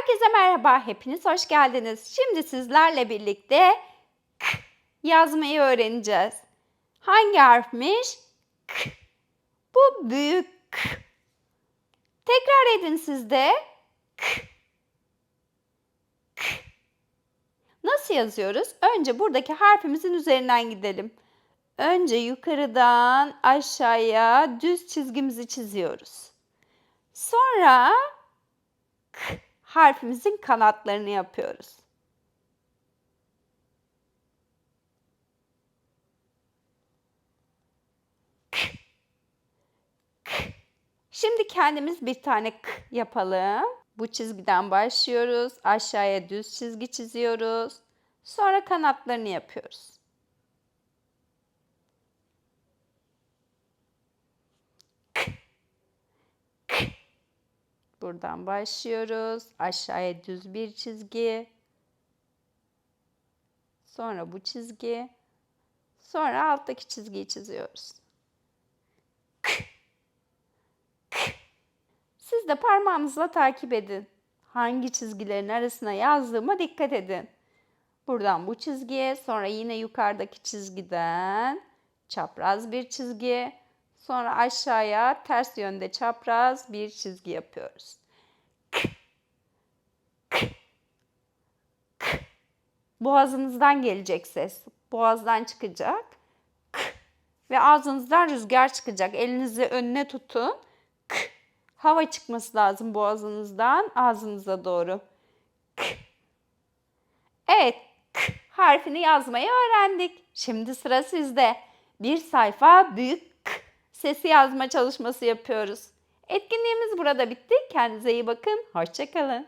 Herkese merhaba, hepiniz hoş geldiniz. Şimdi sizlerle birlikte k yazmayı öğreneceğiz. Hangi harfmiş? K. Bu büyük k. Tekrar edin siz de. K. K. Nasıl yazıyoruz? Önce buradaki harfimizin üzerinden gidelim. Önce yukarıdan aşağıya düz çizgimizi çiziyoruz. Sonra k harfimizin kanatlarını yapıyoruz. K. K. Şimdi kendimiz bir tane k yapalım. Bu çizgiden başlıyoruz. Aşağıya düz çizgi çiziyoruz. Sonra kanatlarını yapıyoruz. Buradan başlıyoruz. Aşağıya düz bir çizgi. Sonra bu çizgi. Sonra alttaki çizgiyi çiziyoruz. Siz de parmağınızla takip edin. Hangi çizgilerin arasına yazdığıma dikkat edin. Buradan bu çizgiye, sonra yine yukarıdaki çizgiden çapraz bir çizgi, sonra aşağıya ters yönde çapraz bir çizgi yapıyoruz. K. K. K. Boğazınızdan gelecek ses. Boğazdan çıkacak. K. Ve ağzınızdan rüzgar çıkacak. Elinizi önüne tutun. K. Hava çıkması lazım boğazınızdan ağzınıza doğru. K. Evet, k harfini yazmayı öğrendik. Şimdi sıra sizde. Bir sayfa büyük sesi yazma çalışması yapıyoruz. Etkinliğimiz burada bitti. Kendinize iyi bakın. Hoşçakalın.